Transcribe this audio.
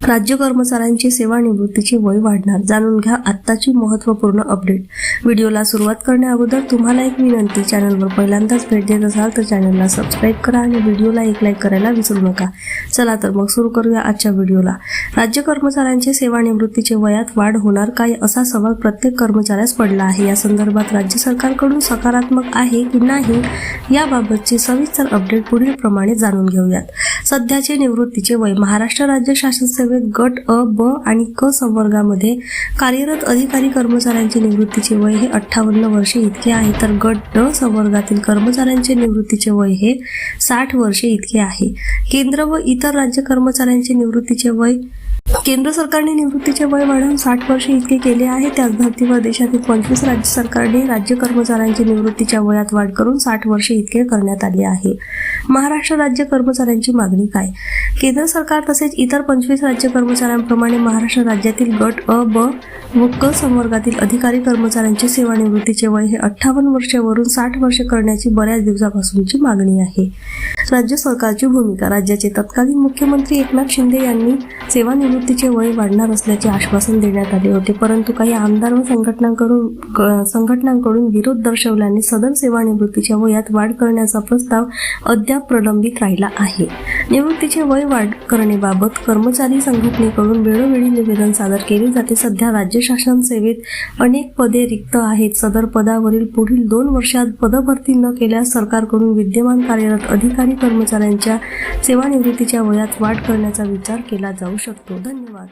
राज्य कर्मचाऱ्यांची सेवानिवृत्तीचे वय वाढणार. जाणून घ्या आत्ताची महत्त्वपूर्ण अपडेट. व्हिडिओला सुरुवात करण्या अगोदर तुम्हाला एक विनंती. चॅनलवर पहिल्यांदाच भेट देत असाल तर चॅनलला सबस्क्राईब करा आणि व्हिडिओला एक लाईक करायला विसरू नका. चला तर मग सुरू करूया आजच्या व्हिडिओला. राज्य कर्मचाऱ्यांचे सेवानिवृत्तीचे वयात वाढ होणार काय असा सवाल प्रत्येक कर्मचाऱ्यास पडला आहे. या संदर्भात राज्य सरकारकडून सकारात्मक आहे की नाही याबाबतचे सविस्तर अपडेट पुढील प्रमाणे जाणून घेऊयात. सध्याचे निवृत्तीचे वय महाराष्ट्र राज्य शासन सेवेत गट अ ब आणि क संवर्गामध्ये कार्यरत अधिकारी कर्मचाऱ्यांचे निवृत्तीचे वय हे अठ्ठावन्न वर्षे इतके आहे तर गट ड संवर्गातील कर्मचाऱ्यांचे निवृत्तीचे वय हे साठ वर्षे इतके आहे. केंद्र व इतर राज्य कर्मचाऱ्यांचे निवृत्तीचे वय केंद्र सरकारने निवृत्तीचे वय वाढवून साठ वर्षे इतके केले आहे त्याच धर्तीवर देशातील पंचवीस राज्य सरकारने राज्य कर्मचाऱ्यांची निवृत्तीच्या वयात वाढ करून साठ वर्षे इतके करण्यात आले आहे. महाराष्ट्र राज्य कर्मचाऱ्यांची मागणी काय? केंद्र सरकार तसेच इतर पंचवीस राज्य कर्मचाऱ्यांप्रमाणे महाराष्ट्र राज्यातील गट अ ब व क संवर्गातील अधिकारी कर्मचाऱ्यांचे सेवानिवृत्तीचे वय हे अठ्ठावन्न वर्षावरून साठ वर्षे करण्याची बऱ्याच दिवसापासूनची मागणी आहे. राज्य सरकारची भूमिका राज्याचे तत्कालीन मुख्यमंत्री एकनाथ शिंदे यांनी सेवानिवृत्तीचे वय वाढणार असल्याचे आश्वासन देण्यात आले होते. परंतु काही आमदार व संघटनांकडून क- संघटनांकडून विरोध दर्शवल्याने सदर सेवानिवृत्तीच्या वयात वाढ करण्याचा प्रस्ताव अद्याप प्रलंबित राहिला आहे. निवृत्तीचे वय वाढ करण्याबाबत कर्मचारी संघटनेकडून वेळोवेळी निवेदन सादर केले जाते. सध्या राज्य शासन सेवेत अनेक पदे रिक्त आहेत. सदर पदावरील पुढील दोन वर्षात पदभरती न केल्यास सरकारकडून विद्यमान कार्यरत अधिकारी कर्मचाऱ्यांच्या सेवानिवृत्तीच्या वयात वाढ करण्याचा विचार केला जाऊ शकतो धन्यवाद